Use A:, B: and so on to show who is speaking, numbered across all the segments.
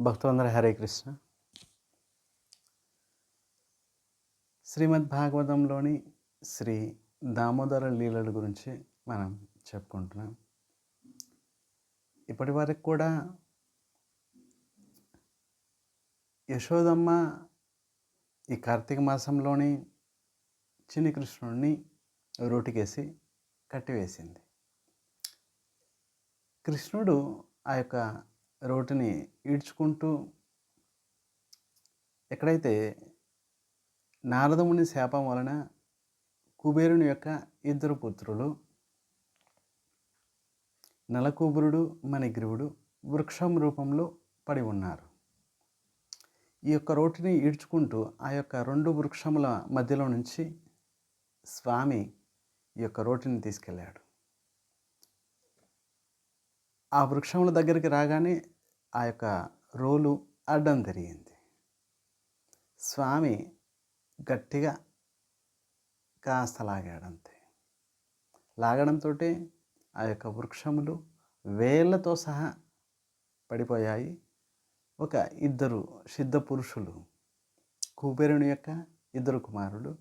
A: భక్తులందరూ హరే కృష్ణ. శ్రీమద్ భాగవతంలోని శ్రీ దామోదర లీలల గురించి మనం చెప్పుకుంటున్నాం. ఇప్పటి వరకు కూడా యశోదమ్మ ఈ కార్తీక మాసంలోని చిన్ని కృష్ణుడిని రోటికేసి కట్టివేసింది. కృష్ణుడు ఆ యొక్క రోటిని ఈడ్చుకుంటూ ఎక్కడైతే నారదముని శాపం వలన కుబేరుని యొక్క ఇద్దరు పుత్రులు నలకూబురుడు మణిగ్రీవుడు వృక్షం రూపంలో పడి ఉన్నారు. ఈ యొక్క రోటిని ఈడ్చుకుంటూ ఆ యొక్క రెండు వృక్షముల మధ్యలో నుంచి స్వామి ఈ యొక్క రోటిని తీసుకెళ్ళాడు. ఆ వృక్షముల దగ్గరికి రాగానే ఆ యొక్క రోలు అడ్డం తిరిగింది స్వామి గట్టిగా కాస్త లాగాడంతే. లాగడంతో ఆ యొక్క వృక్షములు వేళ్ళతో సహా పడిపోయాయి. ఒక ఇద్దరు సిద్ధ పురుషులు కుబేరుని యొక్క ఇద్దరు కుమారులు.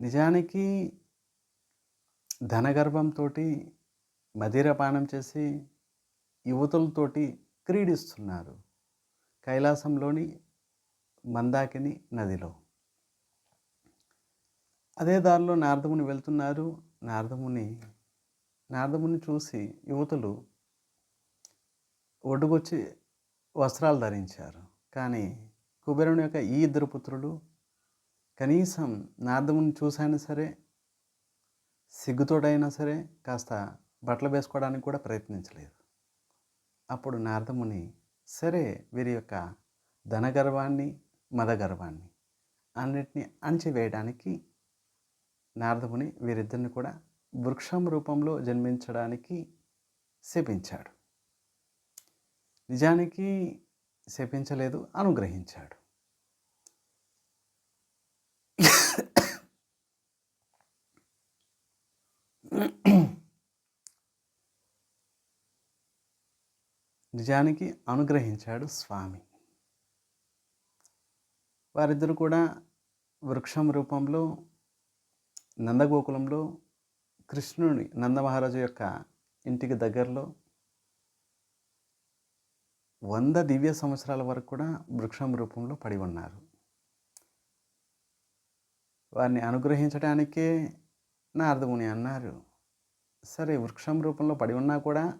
A: నిజానికి ధనగర్భంతో మదిరపానం చేసి యువతులతోటి క్రీడిస్తున్నారు కైలాసంలోని మందాకిని నదిలో. అదే దారిలో నారదముని వెళ్తున్నారు. నారదముని నారదముని చూసి యువతులు ఒడ్డుకొచ్చి వస్త్రాలు ధరించారు. కానీ కుబేరుని యొక్క ఈ ఇద్దరు పుత్రులు కనీసం నారదముని చూసైనా సరే సిగ్గుతోడైనా సరే కాస్త బట్టలు వేసుకోవడానికి కూడా ప్రయత్నించలేదు. అప్పుడు నారదముని సరే వీరి యొక్క ధనగర్వాన్ని మదగర్వాన్ని అన్నిటిని అణచివేయడానికి నారదముని వీరిద్దరిని కూడా వృక్షం రూపంలో జన్మించడానికి శపించాడు. నిజానికి శపించలేదు అనుగ్రహించాడు. నిజానికి అనుగ్రహించాడు స్వామి. వారిద్దరు కూడా వృక్షం రూపంలో నందగోకులంలో కృష్ణుని నందమహారాజు యొక్క ఇంటికి దగ్గరలో వంద దివ్య సంవత్సరాల వరకు కూడా వృక్షం రూపంలో పడి ఉన్నారు. వారిని అనుగ్రహించడానికే నారదముని అన్నారు. సరే వృక్షం రూపంలో పడి ఉన్నా కూడా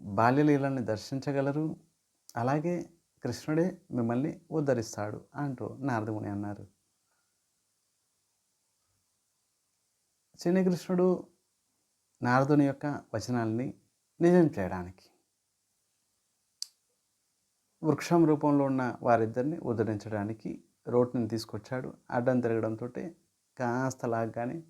A: బాల్యలీలని దర్శించగలరు. అలాగే కృష్ణుడే మిమ్మల్ని ఉద్ధరిస్తాడు అంటూ నారదముని అన్నారు. చిన్ని కృష్ణుడు నారదుని యొక్క వచనాల్ని నిజం చేయడానికి వృక్షం రూపంలో ఉన్న వారిద్దరిని ఉద్ధరించడానికి రోడ్ని తీసుకొచ్చాడు. అడ్డం తిరగడంతో కాస్త లాగ్గానే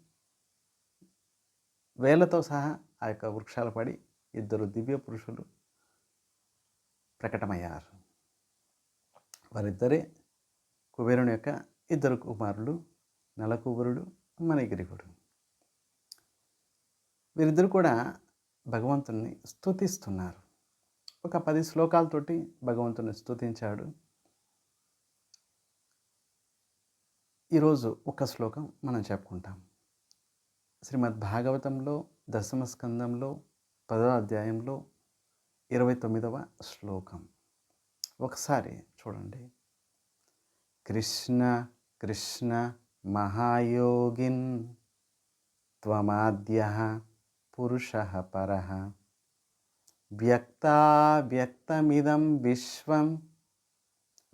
A: వేలతో సహా ఆ యొక్క వృక్షాలు పడి ఇద్దరు దివ్య పురుషులు ప్రకటమయ్యారు. వారిద్దరే కుబేరుని యొక్క ఇద్దరు కుమారులు నలకుబురుడు మనగిరిగుడు వీరిద్దరు కూడా భగవంతుని స్థుతిస్తున్నారు ఒక పది శ్లోకాలతోటి భగవంతుని స్తుతించాడు. ఈరోజు ఒక శ్లోకం మనం చెప్పుకుంటాం. శ్రీమద్ భాగవతంలో దశమ స్కందంలో పదో అధ్యాయంలో ఇరవై తొమ్మిదవ శ్లోకం. ఒకసారి చూడండి. కృష్ణ కృష్ణ మహాయోగిన్ త్వమాద్య పురుష పర వ్యక్తావ్యక్తమిదం విశ్వం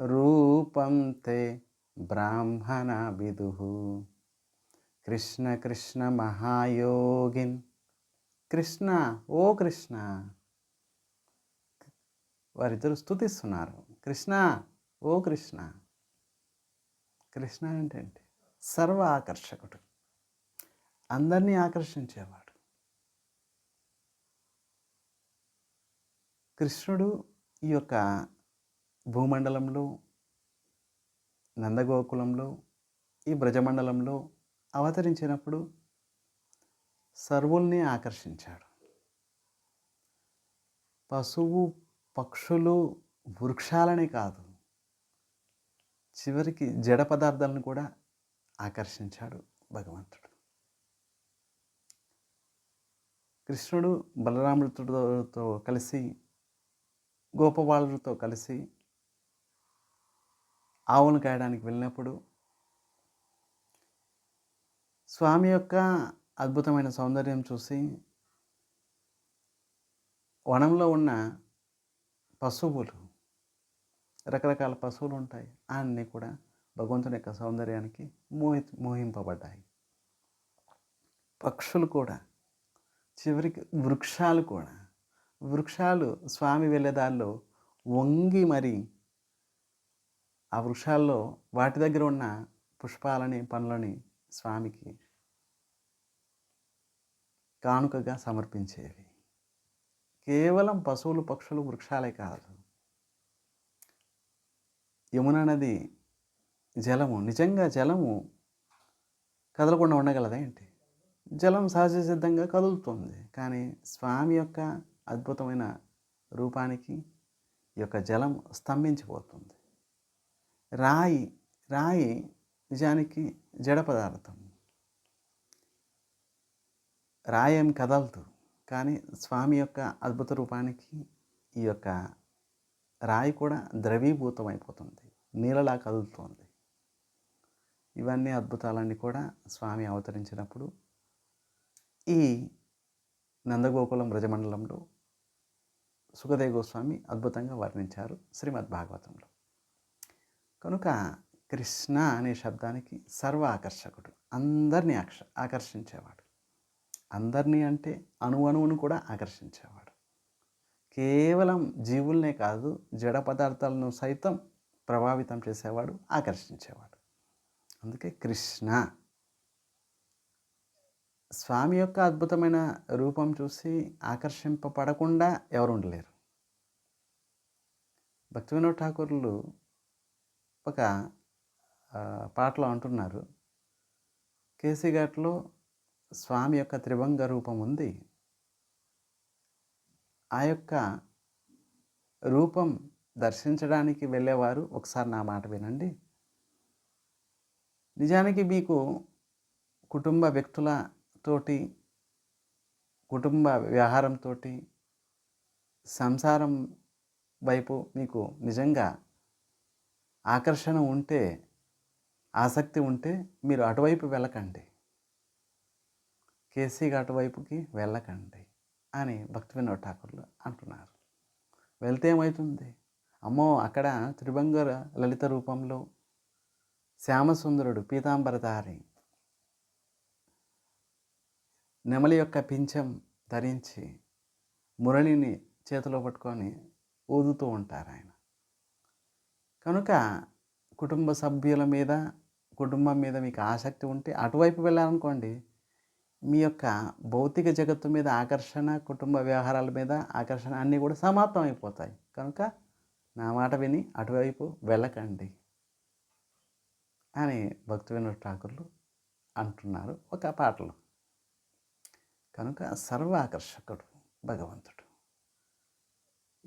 A: రూపం తే బ్రాహ్మణ విదు కృష్ణ కృష్ణ మహాయోగిన్ కృష్ణ ఓ కృష్ణ. వారిద్దరు స్థుతిస్తున్నారు కృష్ణ ఓ కృష్ణ. కృష్ణ ఏంటంటే సర్వ ఆకర్షకుడు. అందరినీ ఆకర్షించేవాడు. కృష్ణుడు ఈ యొక్క భూమండలంలో నందగోకులంలో ఈ బ్రజమండలంలో అవతరించినప్పుడు సర్వుల్ని ఆకర్షించాడు. పశువు పక్షులు వృక్షాలనే కాదు చివరికి జడ పదార్థాలను కూడా ఆకర్షించాడు భగవంతుడు. కృష్ణుడు బలరాముడితో కలిసి గోపబాలుడితో కలిసి ఆవును కాయడానికి వెళ్ళినప్పుడు స్వామి యొక్క అద్భుతమైన సౌందర్యం చూసి వనంలో ఉన్న పశువులు రకరకాల పశువులు ఉంటాయి. అన్నీ కూడా భగవంతుని యొక్క సౌందర్యానికి మోహి మోహింపబడ్డాయి. పక్షులు కూడా చివరికి వృక్షాలు కూడా. వృక్షాలు స్వామి వెళ్ళేదారిలో వంగి మరి ఆ వృక్షాల్లో వాటి దగ్గర ఉన్న పుష్పాలని పనులని స్వామికి కానుకగా సమర్పించేవి. కేవలం పశువులు పక్షులు వృక్షాలే కాదు. యమున నది జలము నిజంగా జలము కదలకుండా ఉండగలదా ఏంటి? జలం సహజ సిద్ధంగా కదులుతుంది. కానీ స్వామి యొక్క అద్భుతమైన రూపానికి ఈ యొక్క జలం స్తంభించిపోతుంది. రాయి రాయి నిజానికి జడ పదార్థం. రాయి కదలదు కానీ స్వామి యొక్క అద్భుత రూపానికి ఈ యొక్క రాయి కూడా ద్రవీభూతం అయిపోతుంది నీళ్ళలా కదులుతోంది. ఇవన్నీ అద్భుతాలన్నీ కూడా స్వామి అవతరించినప్పుడు ఈ నందగోకులం బ్రజమండలంలో సుఖదేవ గోస్వామి అద్భుతంగా వర్ణించారు శ్రీమద్ భాగవతంలో కనుక కృష్ణ అనే శబ్దానికి సర్వ ఆకర్షకుడు అందరినీ ఆకర్ష ఆకర్షించేవాడు. అందరినీ అంటే అణువణువును కూడా ఆకర్షించేవాడు. కేవలం జీవుల్నే కాదు జడ పదార్థాలను సైతం ప్రభావితం చేసేవాడు ఆకర్షించేవాడు. అందుకే కృష్ణ. స్వామి యొక్క అద్భుతమైన రూపం చూసి ఆకర్షింపబడకుండా ఎవరు ఉండలేరు. భక్తి వినోద్ ఠాకూర్లు ఒక పాటలో అంటున్నారు కేసీఘాట్లో స్వామి యొక్క త్రిభంగ రూపం ఉంది. ఆ యొక్క రూపం దర్శించడానికి వెళ్ళేవారు ఒకసారి నా మాట వినండి. నిజానికి మీకు కుటుంబ వ్యక్తులతోటి కుటుంబ వ్యవహారంతో సంసారం వైపు మీకు నిజంగా ఆకర్షణ ఉంటే ఆసక్తి ఉంటే మీరు అటువైపు వెళ్ళకండి. కేసీ అటువైపుకి వెళ్ళకండి అని భక్తి వినోద్ ఠాకూర్లు అంటున్నారు. వెళ్తే ఏమవుతుంది అమ్మో అక్కడ త్రిభంగర లలిత రూపంలో శ్యామసుందరుడు పీతాంబరధారి నెమలి యొక్క పింఛం ధరించి మురళిని చేతిలో పట్టుకొని ఊదుతూ ఉంటారు ఆయన. కనుక కుటుంబ సభ్యుల మీద కుటుంబం మీద మీకు ఆసక్తి ఉంటే అటువైపు వెళ్ళాలనుకోండి మీ యొక్క భౌతిక జగత్తు మీద ఆకర్షణ కుటుంబ వ్యవహారాల మీద ఆకర్షణ అన్నీ కూడా సమాప్తం అయిపోతాయి. కనుక నా మాట విని అటువైపు వెళ్ళకండి అని భక్తి వినోద్ ఠాకూర్లు అంటున్నారు ఒక పాటలో. కనుక సర్వ ఆకర్షకుడు భగవంతుడు.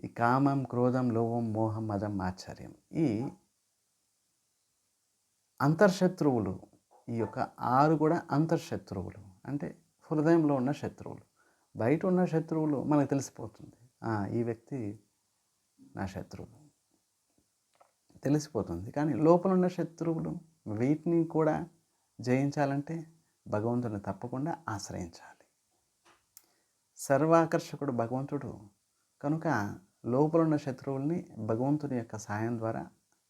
A: ఈ కామం క్రోధం లోభం మోహం మదం ఆశ్చర్యం ఈ అంతర్శత్రువులు ఈ యొక్క ఆరు కూడా అంతర్శత్రువులు. అంటే హృదయంలో ఉన్న శత్రువులు. బయట ఉన్న శత్రువులు మనకు తెలిసిపోతుంది. ఈ వ్యక్తి నా శత్రువు. తెలిసిపోతుంది. కానీ లోపల ఉన్న శత్రువులు వీటిని కూడా జయించాలంటే భగవంతుని తప్పకుండా ఆశ్రయించాలి. సర్వాకర్షకుడు భగవంతుడు. కనుక లోపల ఉన్న శత్రువుల్ని భగవంతుని యొక్క సాయం ద్వారా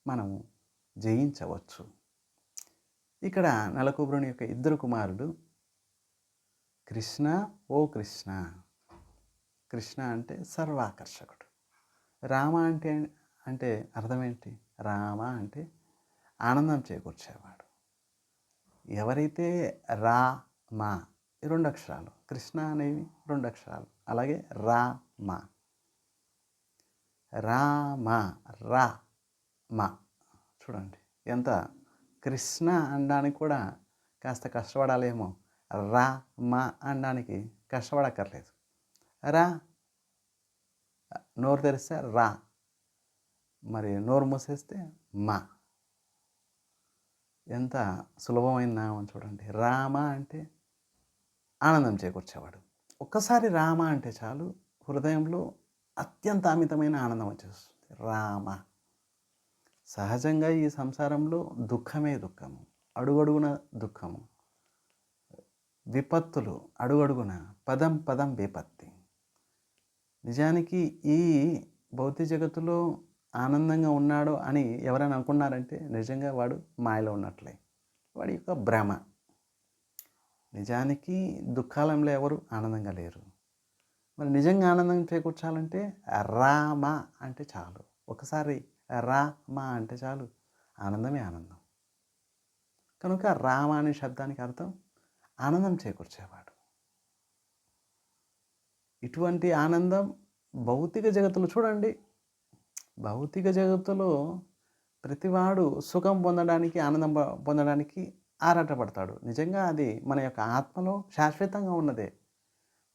A: మనము జయించవచ్చు. ఇక్కడ నలకుబ్రుని యొక్క ఇద్దరు కుమారుడు కృష్ణ ఓ కృష్ణ. కృష్ణ అంటే సర్వాకర్షకుడు. రామ అంటే అంటే అర్థం ఏంటి రామ అంటే ఆనందం చేకూర్చేవాడు. ఎవరైతే రా మా రెండు అక్షరాలు కృష్ణ అనేవి రెండు అక్షరాలు అలాగే రా మా. రామ రా మా. చూడండి ఎంత కృష్ణ అనడానికి కూడా కాస్త కష్టపడాలేమో. రా మా అనడానికి కష్టపడక్కర్లేదు. రా. నోరు తెరిస్తే రా. మరి నోరు మూసేస్తే మా. ఎంత సులభమైన నామం చూడండి. రామ అంటే ఆనందం చేకూర్చేవాడు. ఒక్కసారి రామ అంటే చాలు హృదయంలో అత్యంత అమితమైన ఆనందం వచ్చేస్తుంది. రామ. సహజంగా ఈ సంసారంలో దుఃఖమే దుఃఖము. అడుగడుగున దుఃఖము. విపత్తులు అడుగడుగున పదం పదం విపత్తి. నిజానికి ఈ భౌతిక జగత్తులో ఆనందంగా ఉన్నాడు అని ఎవరైనా అనుకున్నారంటే నిజంగా వాడు మాయలో ఉన్నట్లే. వాడి యొక్క భ్రమ. నిజానికి దుఃఖాలంలో ఎవరు ఆనందంగా లేరు. మరి నిజంగా ఆనందం చేకూర్చాలంటే రామ అంటే చాలు. ఒకసారి రామ అంటే చాలు. ఆనందమే ఆనందం. కనుక రామ అనే శబ్దానికి అర్థం ఆనందం చేకూర్చేవాడు. ఇటువంటి ఆనందం భౌతిక జగత్తులో చూడండి. భౌతిక జగత్తులో ప్రతివాడు సుఖం పొందడానికి ఆనందం పొందడానికి ఆరాటపడతాడు. నిజంగా అది మన యొక్క ఆత్మలో శాశ్వతంగా ఉన్నదే.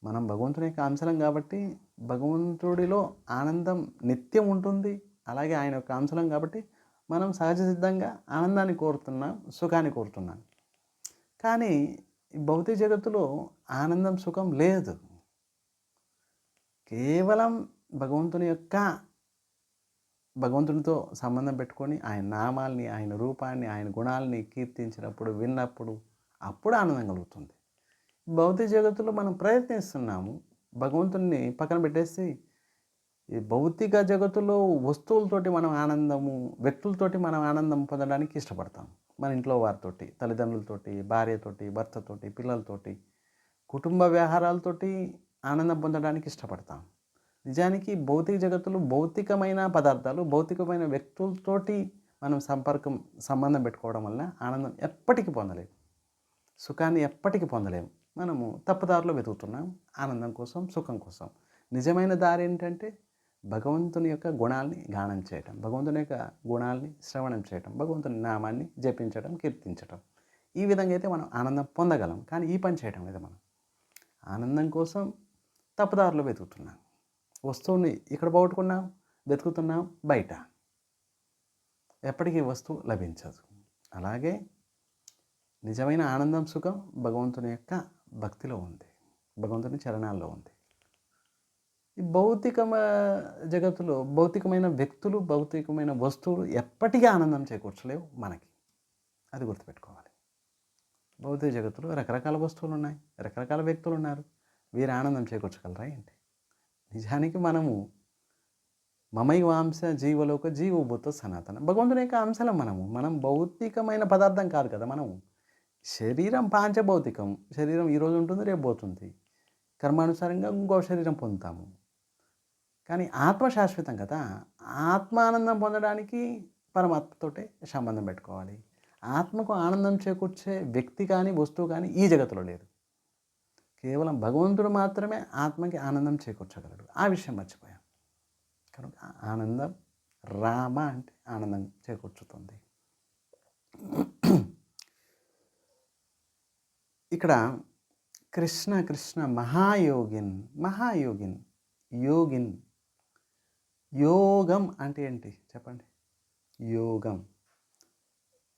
A: మనం భగవంతుని యొక్క అంశలం కాబట్టి భగవంతుడిలో ఆనందం నిత్యం ఉంటుంది. అలాగే ఆయన యొక్క అంశలం కాబట్టి మనం సహజ సిద్ధంగా ఆనందాన్ని కోరుతున్నాం సుఖాన్ని కోరుతున్నాం. కానీ భౌతిక జగత్తులో ఆనందం సుఖం లేదు. కేవలం భగవంతుని యొక్క భగవంతునితో సంబంధం పెట్టుకొని ఆయన నామాల్ని ఆయన రూపాన్ని ఆయన గుణాలని కీర్తించినప్పుడు విన్నప్పుడు అప్పుడు ఆనందం కలుగుతుంది. భౌతిక జగత్తులో మనం ప్రయత్నిస్తున్నాము. భగవంతుని పక్కన పెట్టేసి ఈ భౌతిక జగత్తులో వస్తువులతోటి మనం ఆనందము వ్యక్తులతోటి మనం ఆనందం పొందడానికి ఇష్టపడతాం మన ఇంట్లో వారితోటి తల్లిదండ్రులతోటి భార్యతోటి భర్తతోటి పిల్లలతోటి కుటుంబ వ్యవహారాలతోటి ఆనందం పొందడానికి ఇష్టపడతాం. నిజానికి భౌతిక జగత్తులు భౌతికమైన పదార్థాలు భౌతికమైన వ్యక్తులతోటి మనం సంపర్కం సంబంధం పెట్టుకోవడం వల్ల ఆనందం ఎప్పటికీ పొందలేము సుఖాన్ని ఎప్పటికీ పొందలేము మనము తప్పుదారిలో వెతుకుతున్నాం. ఆనందం కోసం సుఖం కోసం. నిజమైన దారి ఏంటంటే భగవంతుని యొక్క గుణాల్ని గానం చేయటం భగవంతుని యొక్క గుణాల్ని శ్రవణం చేయటం భగవంతుని నామాన్ని జపించడం కీర్తించటం. ఈ విధంగా అయితే మనం ఆనందం పొందగలం. కానీ ఈ పని చేయటం లేదు మనం. ఆనందం కోసం తప్పుదారులు వెతుకుతున్నాం. వస్తువుని ఇక్కడ పోగొట్టుకున్నాం? వెతుకుతున్నాం బయట. ఎప్పటికీ వస్తువు లభించదు. అలాగే నిజమైన ఆనందం సుఖం భగవంతుని యొక్క భక్తిలో ఉంది. భగవంతుని చరణాల్లో ఉంది. ఈ భౌతిక జగత్తులో భౌతికమైన వ్యక్తులు భౌతికమైన వస్తువులు ఎప్పటికీ ఆనందం చేకూర్చలేవు మనకి. అది గుర్తుపెట్టుకోవాలి. భౌతిక జగత్తులో రకరకాల వస్తువులు ఉన్నాయి రకరకాల వ్యక్తులు ఉన్నారు వీరు ఆనందం చేకూర్చగలరా ఏంటి? నిజానికి మనము మమై వాంశ జీవలోక జీవభూత సనాతన భగవంతుని యొక్క అంశలం మనము. మనం భౌతికమైన పదార్థం కాదు కదా మనము. శరీరం పాంచభౌతికం. శరీరం ఈరోజు ఉంటుంది రేపు పోతుంది. కర్మానుసారంగా ఇంకో శరీరం పొందుతాము. కానీ ఆత్మ శాశ్వతం కదా. ఆత్మానందం పొందడానికి పరమాత్మతోటే సంబంధం పెట్టుకోవాలి. ఆత్మకు ఆనందం చేకూర్చే వ్యక్తి కానీ వస్తువు కానీ ఈ జగత్తులో లేదు. కేవలం భగవంతుడు మాత్రమే ఆత్మకి ఆనందం చేకూర్చగలడు. ఆ విషయం మర్చిపోయాం. కనుక ఆనందం రామ అంటే ఆనందం చేకూర్చుతుంది. ఇక్కడ కృష్ణ కృష్ణ మహాయోగిన్ మహాయోగిన్ యోగిన్ యోగం అంటే ఏంటి? చెప్పండి. యోగం.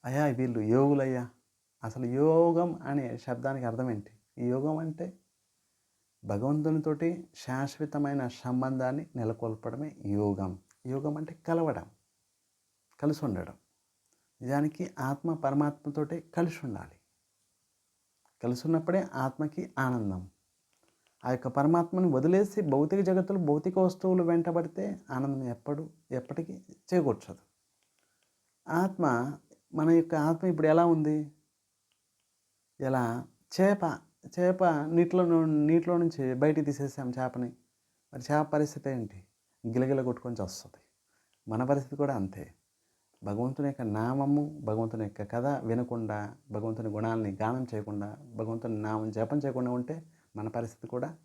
A: అయ్యా వీళ్ళు యోగులయ్యా. అసలు యోగం అనే శబ్దానికి అర్థం ఏంటి? యోగం అంటే భగవంతునితోటి శాశ్వతమైన సంబంధాన్ని నెలకొల్పడమే యోగం. యోగం అంటే కలవడం కలిసి ఉండడం. నిజానికి ఆత్మ పరమాత్మతోటే కలిసి ఉండాలి. కలిసి ఉన్నప్పుడే ఆత్మకి ఆనందం. ఆ యొక్క పరమాత్మను వదిలేసి భౌతిక జగత్తులు భౌతిక వస్తువులు వెంటబడితే ఆనందం ఎప్పుడు ఎప్పటికీ చేకూర్చదు. ఆత్మ మన యొక్క ఆత్మ ఇప్పుడు ఎలా ఉంది? ఎలా? చేప చేప నీటిలో నీటిలో నుంచి బయటికి తీసేసాం చేపని. మరి చేప పరిస్థితి ఏంటి? గిలగిల కొట్టుకొని వస్తుంది మన పరిస్థితి కూడా అంతే. భగవంతుని యొక్క నామము భగవంతుని యొక్క కథ వినకుండా భగవంతుని గుణాలని గానం చేయకుండా భగవంతుని నామం జపం చేయకుండా ఉంటే మన పరిస్థితి కూడా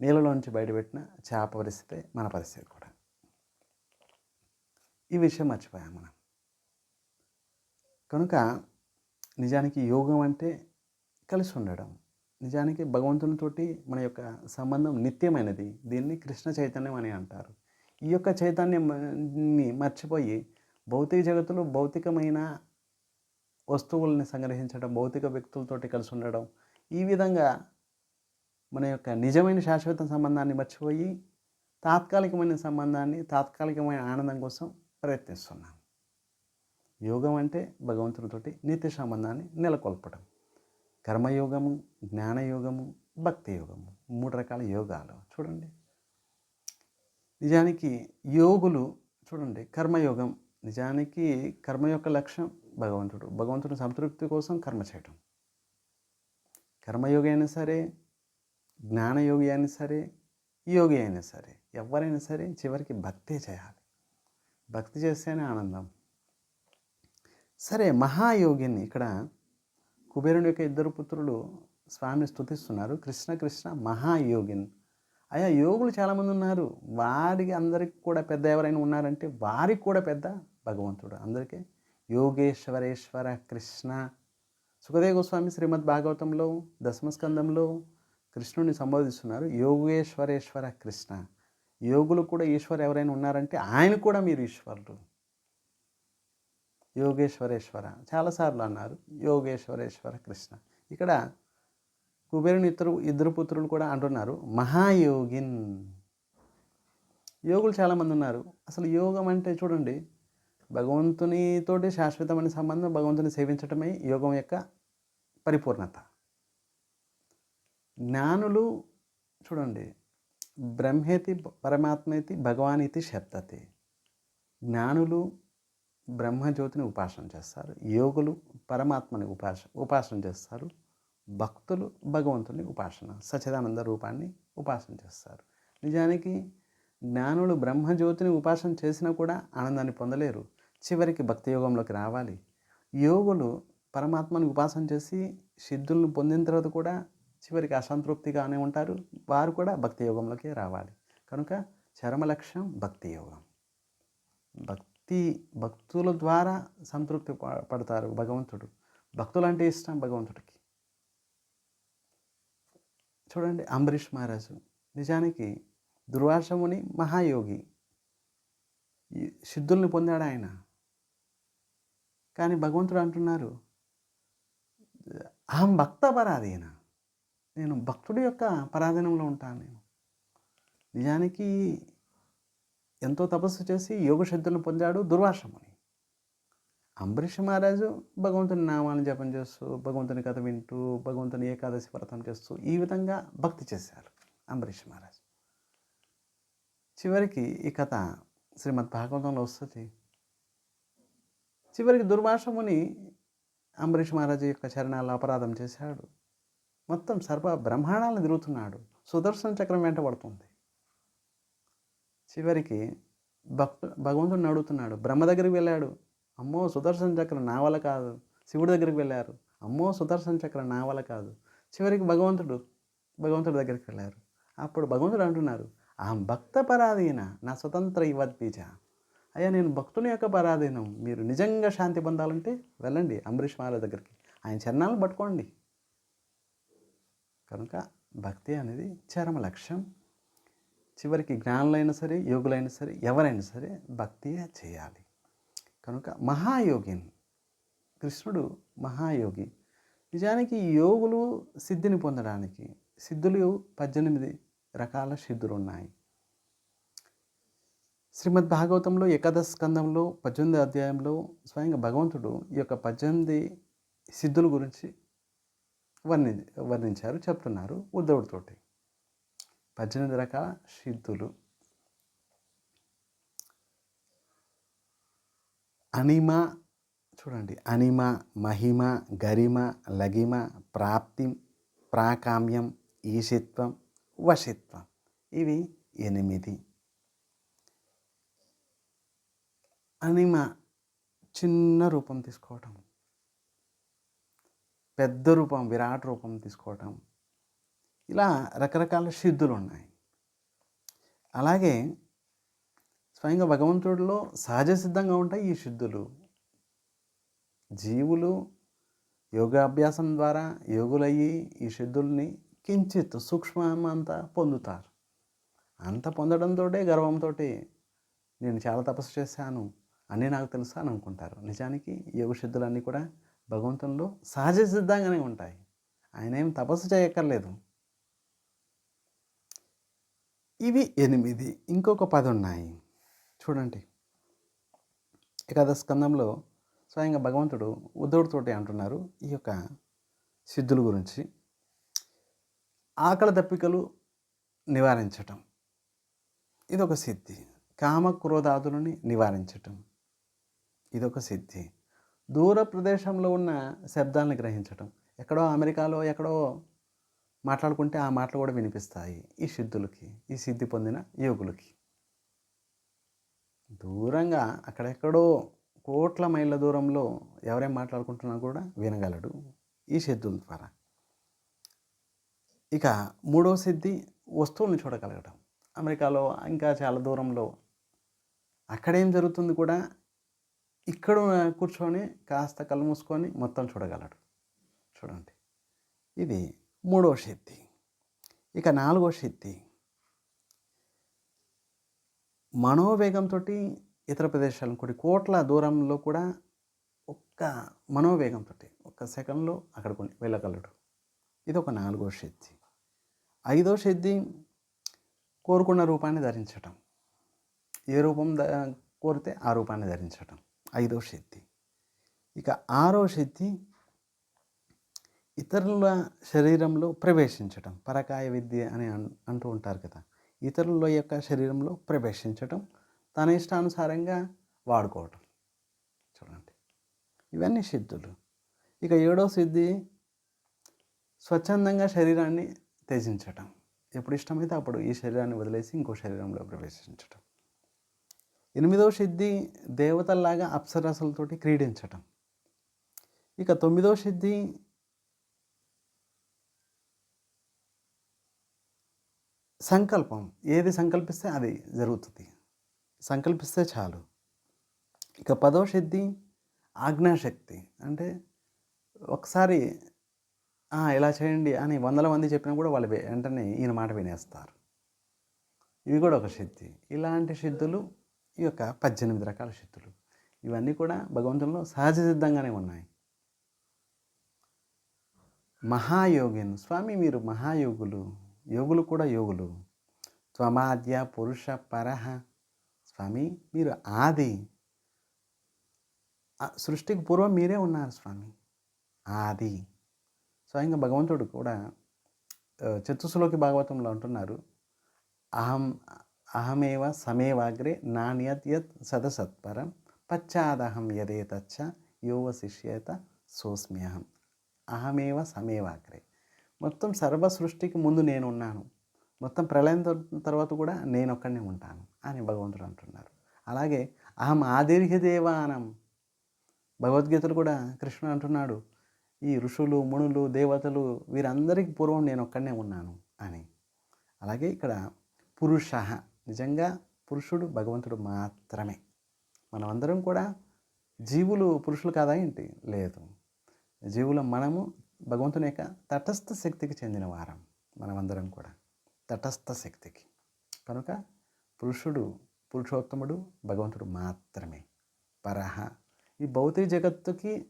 A: నీళ్ళలోంచి బయటపెట్టిన చేప పరిస్థితి మన పరిస్థితి కూడా. ఈ విషయం మర్చిపోయాం మనం. కనుక నిజానికి యోగం అంటే కలిసి ఉండడం. నిజానికి భగవంతునితోటి మన యొక్క సంబంధం నిత్యమైనది. దీన్ని కృష్ణ చైతన్యం అని అంటారు. ఈ యొక్క చైతన్యాన్ని మర్చిపోయి భౌతిక జగత్తులో భౌతికమైన వస్తువుల్ని సంగ్రహించడం భౌతిక వ్యక్తులతోటి కలిసి ఉండడం ఈ విధంగా మన యొక్క నిజమైన శాశ్వత సంబంధాన్ని మర్చిపోయి తాత్కాలికమైన సంబంధాన్ని తాత్కాలికమైన ఆనందం కోసం ప్రయత్నిస్తున్నాం. యోగం అంటే భగవంతునితోటి నిత్య సంబంధాన్ని నెలకొల్పడం. కర్మయోగము జ్ఞానయోగము భక్తి యోగము మూడు రకాల యోగాలు. చూడండి. నిజానికి యోగులు చూడండి కర్మయోగం. నిజానికి కర్మ యొక్క లక్ష్యం భగవంతుడు. భగవంతుని సంతృప్తి కోసం కర్మ చేయటం. కర్మయోగి అయినా సరే జ్ఞానయోగి అయినా సరే యోగి అయినా సరే ఎవరైనా సరే చివరికి భక్తే చేయాలి. భక్తి చేస్తేనే ఆనందం. సరే మహాయోగిని ఇక్కడ కుబేరుని యొక్క ఇద్దరు పుత్రులు స్వామిని స్తుతిస్తున్నారు. కృష్ణ కృష్ణ మహాయోగిన్. అయ్యా యోగులు చాలామంది ఉన్నారు. వారికి అందరికి కూడా పెద్ద ఎవరైనా ఉన్నారంటే వారికి కూడా పెద్ద భగవంతుడు. అందరికీ యోగేశ్వరేశ్వర కృష్ణ సుఖదేవ గోస్వామి శ్రీమద్ భాగవతంలో దశమస్కందంలో కృష్ణుడిని సంబోధిస్తున్నారు. యోగేశ్వరేశ్వర కృష్ణ. యోగులు కూడా ఈశ్వరు ఎవరైనా ఉన్నారంటే ఆయన కూడా మీరు ఈశ్వరుడు. యోగేశ్వరేశ్వర. చాలాసార్లు అన్నారు యోగేశ్వరేశ్వర కృష్ణ. ఇక్కడ కుబేరుని ఇద్దరు ఇద్దరు పుత్రులు కూడా అంటున్నారు మహాయోగిన్. యోగులు చాలామంది ఉన్నారు. అసలు యోగం అంటే చూడండి భగవంతునితోటి శాశ్వతమైన సంబంధం భగవంతుని సేవించటమే యోగం యొక్క పరిపూర్ణత. జ్ఞానులు చూడండి బ్రహ్మేతి పరమాత్మేతి భగవానితి శబ్దతి. జ్ఞానులు బ్రహ్మజ్యోతిని ఉపాసన చేస్తారు యోగులు పరమాత్మని ఉపాస ఉపాసన చేస్తారు భక్తులు భగవంతుని ఉపాసన సచిదానంద రూపాన్ని ఉపాసన చేస్తారు. నిజానికి జ్ఞానులు బ్రహ్మజ్యోతిని ఉపాసన చేసినా కూడా ఆనందాన్ని పొందలేరు. చివరికి భక్తి యోగంలోకి రావాలి. యోగులు పరమాత్మను ఉపాసన చేసి సిద్ధులను పొందిన తర్వాత కూడా చివరికి అసంతృప్తిగానే ఉంటారు. వారు కూడా భక్తి యోగంలోకి రావాలి. కనుక చరమ లక్ష్యం భక్తి యోగం. భక్తి భక్తుల ద్వారా సంతృప్తి పడతారు భగవంతుడు. భక్తులు అంటే ఇష్టం భగవంతుడికి. చూడండి అంబరీష్ మహారాజు. నిజానికి దుర్వాసముని మహాయోగి. సిద్ధుల్ని పొందాడు ఆయన కానీ భగవంతుడు అంటున్నారు అహం భక్త పరాధీన నేను భక్తుడి యొక్క పరాధీనంలో ఉంటాను నేను. నిజానికి ఎంతో తపస్సు చేసి యోగ పొందాడు దుర్వాసముని. అంబరీష్ మహారాజు భగవంతుని నామాన్ని జపం చేస్తూ భగవంతుని కథ వింటూ భగవంతుని ఏకాదశి వ్రతం చేస్తూ ఈ విధంగా భక్తి చేశారు అంబరీష్ మహారాజు. చివరికి ఈ కథ శ్రీమద్ భాగవతంలో వస్తుంది. చివరికి దుర్వాసముని అంబరీష్ మహారాజు యొక్క చరణాలు అపరాధం చేశాడు. మొత్తం సర్వ బ్రహ్మాండాలను తిరుగుతున్నాడు. సుదర్శన చక్రం వెంట పడుతుంది. చివరికి భక్తు భగవంతుడిని అడుగుతున్నాడు బ్రహ్మ దగ్గరికి వెళ్ళాడు. అమ్మో సుదర్శన చక్రం నా వల్ల కాదు. శివుడి దగ్గరికి వెళ్ళారు. అమ్మో సుదర్శన చక్రం నా వల్ల కాదు. చివరికి భగవంతుడు భగవంతుడి దగ్గరికి వెళ్ళారు. అప్పుడు భగవంతుడు అంటున్నారు ఆ భక్త పరాధీన నా స్వతంత్ర ఇవద్బీజ అయ్యా నేను భక్తుని యొక్క పరాధీనం మీరు నిజంగా శాంతి పొందాలంటే వెళ్ళండి అంబరీష్ మాల దగ్గరికి. ఆయన చరణాలను పట్టుకోండి. కనుక భక్తి అనేది చరమ లక్ష్యం. చివరికి జ్ఞానులైనా సరే యోగులైనా సరే ఎవరైనా సరే భక్తియే చేయాలి. కనుక మహాయోగిన్ కృష్ణుడు మహాయోగి. నిజానికి యోగులు సిద్ధిని పొందడానికి సిద్ధులు పద్దెనిమిది రకాల సిద్ధులు ఉన్నాయి శ్రీమద్ భాగవతంలో ఏకాదశ స్కందంలో పద్దెనిమిది అధ్యాయంలో స్వయంగా భగవంతుడు ఈ యొక్క పద్దెనిమిది సిద్ధుల గురించి వర్ణి వర్ణించారు చెప్తున్నారు ఉద్ధవుడితోటి. పద్దెనిమిది రకాల సిద్ధులు. అనిమ చూడండి అనిమ మహిమ గరిమ లగిమ ప్రాప్తి ప్రాకామ్యం ఈశిత్వం వశిత్వం. ఇవి ఎనిమిది అనిమ చిన్న రూపం తీసుకోవటం. పెద్ద రూపం విరాట్ రూపం తీసుకోవటం. ఇలా రకరకాల సిద్ధులు ఉన్నాయి అలాగే స్వయంగా భగవంతుడిలో సహజ సిద్ధంగా ఉంటాయి ఈ సిద్ధులు. జీవులు యోగాభ్యాసం ద్వారా యోగులయ్యి ఈ సిద్ధుల్ని కించిత్ సూక్ష్మంతా పొందుతారు. అంత పొందడంతో గర్వంతో నేను చాలా తపస్సు చేశాను. అన్నీ నాకు తెలుసా అని అనుకుంటారు. నిజానికి యోగశుద్ధులన్నీ కూడా భగవంతునిలో సహజ సిద్ధంగానే ఉంటాయి. ఆయన ఏం తపస్సు చేయక్కర్లేదు. ఇవి ఎనిమిది ఇంకొక పది ఉన్నాయి. చూడండి. ఏకాదశ స్కందంలో స్వయంగా భగవంతుడు ఉద్ధవుడితోటి అంటున్నారు ఈ యొక్క సిద్ధుల గురించి. ఆకలి దప్పికలు నివారించటం. ఇది ఒక సిద్ధి. కామ క్రోధాదులని నివారించటం. ఇదొక సిద్ధి. దూర ప్రదేశంలో ఉన్న శబ్దాలను గ్రహించటం. ఎక్కడో అమెరికాలో ఎక్కడో మాట్లాడుకుంటే ఆ మాటలు కూడా వినిపిస్తాయి ఈ సిద్ధులకి ఈ సిద్ధి పొందిన యోగులకి. దూరంగా అక్కడెక్కడో కోట్ల మైళ్ళ దూరంలో ఎవరేం మాట్లాడుకుంటున్నా కూడా వినగలడు ఈ సిద్ధుల ద్వారా. ఇక మూడో సిద్ధి వస్తువుల్ని చూడగలగడం అమెరికాలో ఇంకా చాలా దూరంలో అక్కడేం జరుగుతుంది కూడా ఇక్కడ కూర్చొని కాస్త కళ్ళు మూసుకొని మొత్తం చూడగలడు. చూడండి. ఇది మూడవ శక్తి. ఇక నాలుగో శక్తి. మనోవేగంతో ఇతర ప్రదేశాలను కొన్ని కోట్ల దూరంలో కూడా ఒక్క మనోవేగంతో ఒక్క సెకండ్లో అక్కడికి వెళ్ళగలడు. ఇది ఒక నాలుగో శక్తి. ఐదో శక్తి కోరుకున్న రూపాన్ని ధరించటం. ఏ రూపం ద కోరితే ఆ రూపాన్ని ధరించటం. ఐదో శక్తి. ఇక ఆరో శక్తి ఇతరుల శరీరంలో ప్రవేశించటం పరకాయ విద్య అని అంటూ ఉంటారు కదా. ఇతరుల యొక్క శరీరంలో ప్రవేశించటం తన ఇష్టానుసారంగా వాడుకోవటం. చూడండి. ఇవన్నీ సిద్ధులు ఇక ఏడో సిద్ధి స్వచ్ఛందంగా శరీరాన్ని త్యజించటం. ఎప్పుడు ఇష్టమైతే అప్పుడు ఈ శరీరాన్ని వదిలేసి ఇంకో శరీరంలో ప్రవేశించటం. ఎనిమిదవ సిద్ధి దేవతల్లాగా అప్సరసలతోటి క్రీడించటం. ఇక తొమ్మిదవ సిద్ధి సంకల్పం. ఏది సంకల్పిస్తే అది జరుగుతుంది. సంకల్పిస్తే చాలు. ఇక పదవ సిద్ధి ఆజ్ఞాశక్తి. అంటే ఒకసారి ఇలా చేయండి అని వందల మంది చెప్పినా కూడా వాళ్ళు వెంటనే ఈయన మాట వినేస్తారు. ఇది కూడా ఒక సిద్ధి. ఇలాంటి సిద్ధులు ఈ యొక్క పద్దెనిమిది రకాల శక్తులు. ఇవన్నీ కూడా భగవంతుల్లో సహజ సిద్ధంగానే ఉన్నాయి. మహాయోగిన్ స్వామి మీరు మహాయోగులు యోగులు కూడా యోగులు. త్వమాద్య పురుష పరహ స్వామి మీరు ఆది. సృష్టికి పూర్వం మీరే ఉన్నారు స్వామి. ఆది. స్వయంగా భగవంతుడు కూడా చతుస్సులోకి భాగవతంలో అంటున్నారు. అహం అహమేవ సమేవాగ్రే నాణ్యత్ యత్ సదసత్పరం పశ్చాదహం యదే తచ్చ యోవ శిష్యేత సోస్మ్యహం అహమేవ సమేవాగ్రే మొత్తం సర్వ సృష్టికి ముందు నేను ఉన్నాను మొత్తం ప్రళయం తర్వాత కూడా నేను ఒక్కడనే ఉంటాను అని భగవంతుడు అంటున్నారు. అలాగే అహం ఆదిర్హ్యదేవానం భగవద్గీతలు కూడా కృష్ణుడు అంటున్నాడు ఈ ఋషులు మునులు దేవతలు వీరందరికీ పూర్వం నేను ఒక్కడనే ఉన్నాను అని. అలాగే ఇక్కడ పురుష నిజంగా పురుషుడు భగవంతుడు మాత్రమే. మనమందరం కూడా జీవులు పురుషులు కాదా ఏంటి? లేదు. జీవుల మనము భగవంతుని యొక్క తటస్థ శక్తికి చెందిన వారం మనమందరం కూడా. తటస్థ శక్తికి. కనుక పురుషుడు పురుషోత్తముడు భగవంతుడు మాత్రమే. పరహ. ఈ భౌతిక జగత్తుకి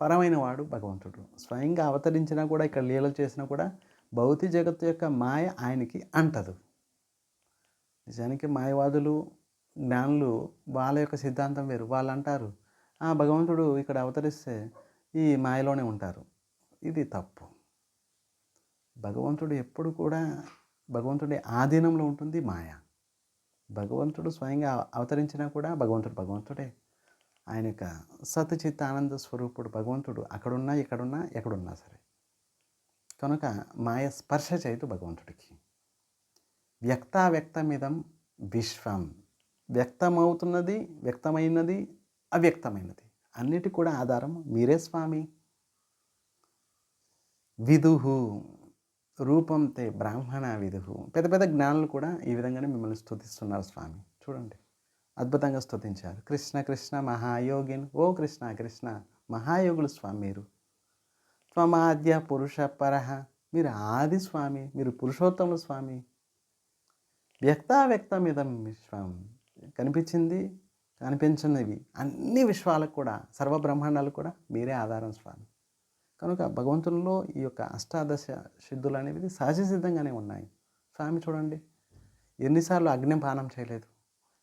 A: పరమైన వాడు భగవంతుడు. స్వయంగా అవతరించినా కూడా ఇక్కడ లీలలు చేసినా కూడా భౌతిక జగత్తు యొక్క మాయ ఆయనకి అంటదు. నిజానికి మాయవాదులు జ్ఞానులు వాళ్ళ యొక్క సిద్ధాంతం వేరు. వాళ్ళు అంటారు భగవంతుడు ఇక్కడ అవతరిస్తే ఈ మాయలోనే ఉంటారు. ఇది తప్పు. భగవంతుడు ఎప్పుడు కూడా భగవంతుడి ఆధీనంలో ఉంటుంది మాయ. భగవంతుడు స్వయంగా అవతరించినా కూడా భగవంతుడు భగవంతుడే. ఆయన యొక్క సతచిత్త ఆనంద స్వరూపుడు భగవంతుడు అక్కడున్నా ఇక్కడున్నా ఎక్కడున్నా సరే. కనుక మాయ స్పర్శ చేయదు భగవంతుడికి. వ్యక్తావ్యక్తమిదం విశ్వం. వ్యక్తమవుతున్నది వ్యక్తమైనది అవ్యక్తమైనది. అన్నిటి కూడా ఆధారం మీరే స్వామి. విదుహు రూపం తే బ్రాహ్మణ విదుహు. పెద్ద పెద్ద జ్ఞానులు కూడా ఈ విధంగానే మిమ్మల్ని స్థుతిస్తున్నారు స్వామి. చూడండి. అద్భుతంగా స్థుతించారు కృష్ణ కృష్ణ మహాయోగిన్. ఓ కృష్ణ కృష్ణ మహాయోగులు స్వామి మీరు. త్వమాద్య పురుష పరహ. మీరు ఆది స్వామి. మీరు పురుషోత్తముల స్వామి. వ్యక్తావ్యక్తమిదం విశ్వం. కనిపించింది కనిపించినవి. అన్ని విశ్వాలకు కూడా సర్వబ్రహ్మాండాలకు కూడా మీరే ఆధారం స్వామి. కనుక భగవంతుల్లో ఈ యొక్క అష్టాదశ సిద్ధులు అనేవి సహజ సిద్ధంగానే ఉన్నాయి. స్వామి చూడండి ఎన్నిసార్లు అగ్నిపానం చేయలేదు.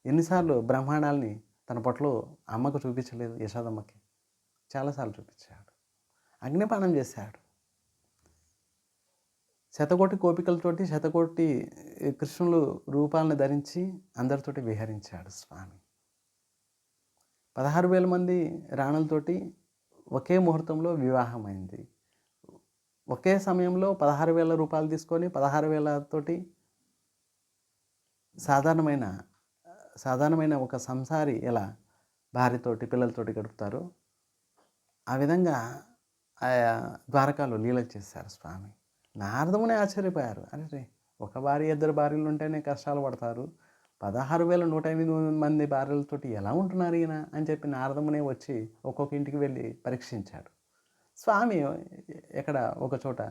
A: ఎన్నిసార్లు బ్రహ్మాండాల్ని తన పొట్లో అమ్మకు చూపించలేదు యశోదమ్మకి. చాలాసార్లు చూపించాడు. అగ్నిపానం చేశాడు. శతకోటి కోపికలతోటి శతకోటి కృష్ణులు రూపాలను ధరించి అందరితోటి విహరించాడు స్వామి. పదహారు వేల మంది రాణులతోటి ఒకే ముహూర్తంలో వివాహమైంది. ఒకే సమయంలో పదహారు వేల రూపాయలు తీసుకొని పదహారు వేలతోటి సాధారణమైన సాధారణమైన ఒక సంసారి ఎలా భార్యతోటి పిల్లలతోటి గడుపుతారో ఆ విధంగా ఆయా ద్వారకాలో లీల చేశారు స్వామి. నారదమునే ఆశ్చర్యపోయారు. అరే ఒక భార్య ఇద్దరు భార్యలు ఉంటేనే కష్టాలు పడతారు. పదహారు వేల నూట ఎనిమిది మంది భార్యలతోటి ఎలా ఉంటున్నారు ఈయన? అని చెప్పి నారదమునే వచ్చి ఒక్కొక్క ఇంటికి వెళ్ళి పరీక్షించాడు. స్వామి ఎక్కడ? ఒక చోట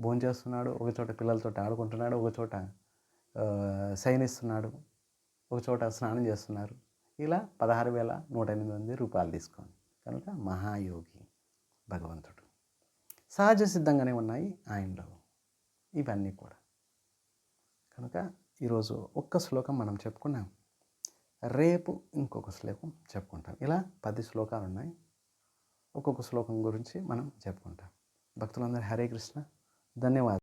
A: భోంచేస్తున్నాడు ఒక చోట పిల్లలతో ఆడుకుంటున్నాడు ఒక చోట శయనిస్తున్నాడు ఒక చోట స్నానం చేస్తున్నారు. ఇలా పదహారు వేల నూట ఎనిమిది మంది రూపాయలు తీసుకొని కనుక మహాయోగి భగవంతుడు. సహజ సిద్ధంగానే ఉన్నాయి ఆయనలో ఇవన్నీ కూడా. కనుక ఈరోజు ఒక్క శ్లోకం మనం చెప్పుకున్నాం. రేపు ఇంకొక శ్లోకం చెప్పుకుంటాం. ఇలా పది శ్లోకాలు ఉన్నాయి. ఒక్కొక్క శ్లోకం గురించి మనం చెప్పుకుంటాం. భక్తులందరూ హరే కృష్ణ. ధన్యవాదాలు.